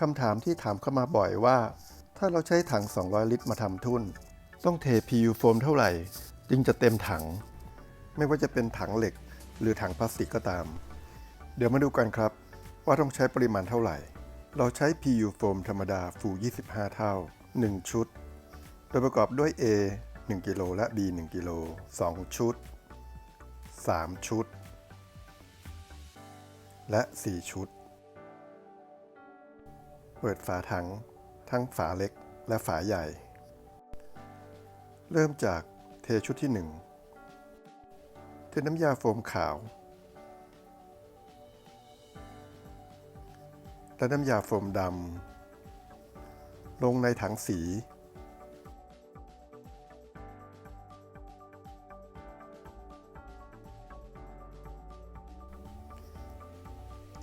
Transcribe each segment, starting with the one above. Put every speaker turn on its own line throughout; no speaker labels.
คำถามที่ถามเข้ามาบ่อยว่า ถ้าเราใช้ถัง 200 ลิตรมาทำทุ่น ต้องเท PU โฟมเท่าไหร่ จึงจะเต็มถัง ไม่ว่าจะเป็นถังเหล็ก หรือถังพลาสติกก็ตาม เดี๋ยวมาดูกันครับ ว่าต้องใช้ปริมาณเท่าไหร่ เราใช้ PU โฟมธรรมดาฟู 25 เท่า 1 ชุด โดยประกอบด้วย A 1กิโลและ B 1กิโล2ชุด 3 ชุด และ 4 ชุด เปิดฝาถัง ทั้งฝาเล็กและฝาใหญ่ เริ่มจากเทชุดที่ 1 เทน้ำยาโฟมขาว และน้ำยาโฟมดำลงในถังสี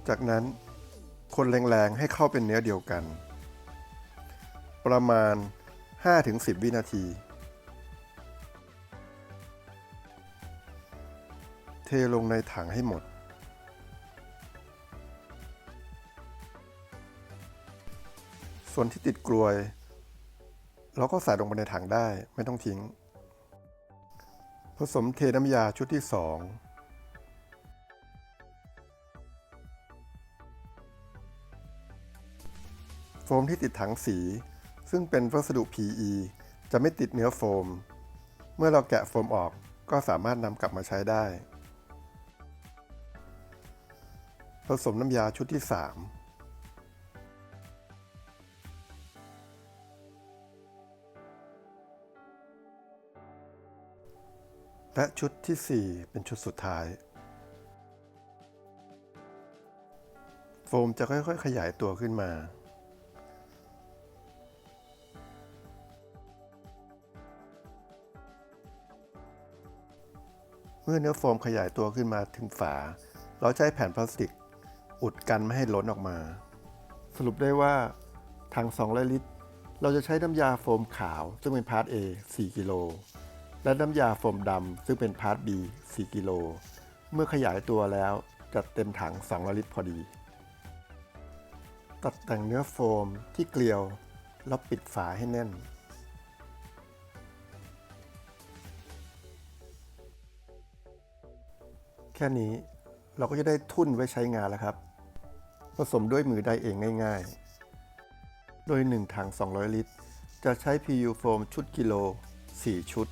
จากนั้น คนแรงๆ ให้เข้าเป็นเนื้อเดียวกัน ประมาณ 5-10 วินาที เทลงในถังให้หมด ส่วนที่ติดกลวย เราก็ใส่ลงไปในถังได้ไม่ต้องทิ้ง ผสมเทน้ำยาชุดที่ 2 โฟมที่ติดถังสี ซึ่งเป็นวัสดุ PE จะไม่ติดเนื้อโฟม เมื่อเราแกะโฟมออกก็สามารถนำกลับมาใช้ได้ ผสมน้ำยาชุดที่ 3และชุดที่ 4 เป็นชุดสุดท้าย โฟมจะค่อย ๆ ขยายตัวขึ้นมา เมื่อเนื้อโฟมขยายตัวขึ้นมาถึงฝา เราใช้แผ่นพลาสติก อุดกันไม่ให้ล้นออกมา สรุปได้ว่าถัง200ลิตร เราจะใช้น้ำยาโฟมขาว ซึ่งเป็นพาร์ท A 4 กิโล และน้ำยาโฟมดำซึ่งเป็นพาร์ท B 4 กิโล เมื่อขยายตัวแล้วจะเต็มถัง200ลิตรพอดี ตัดแต่งเนื้อโฟมที่เกลียวแล้วปิดฝาให้แน่น แค่นี้เราก็จะได้ทุ่นไว้ใช้งานแล้วครับ ผสมด้วยมือได้เองง่าย ๆ โดย 1 ถัง 200 ลิตร จะใช้ PU โฟมชุดกิโล 4 ชุด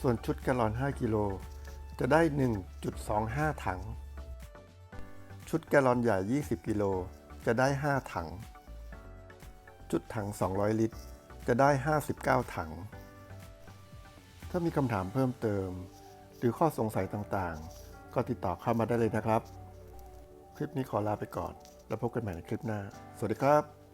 ส่วนชุดแกลลอน 5 กิโล จะได้ 1.25 ถัง ชุดแกลลอนใหญ่ 20 กิโล จะได้ 5 ถัง ชุดถัง 200 ลิตร จะได้ 59 ถัง ถ้ามีคำถามเพิ่มเติม หรือข้อสงสัยต่างๆ ก็ติดต่อเข้ามาได้เลยนะครับ คลิปนี้ขอลาไปก่อน แล้วพบกันใหม่ในคลิปหน้า สวัสดีครับ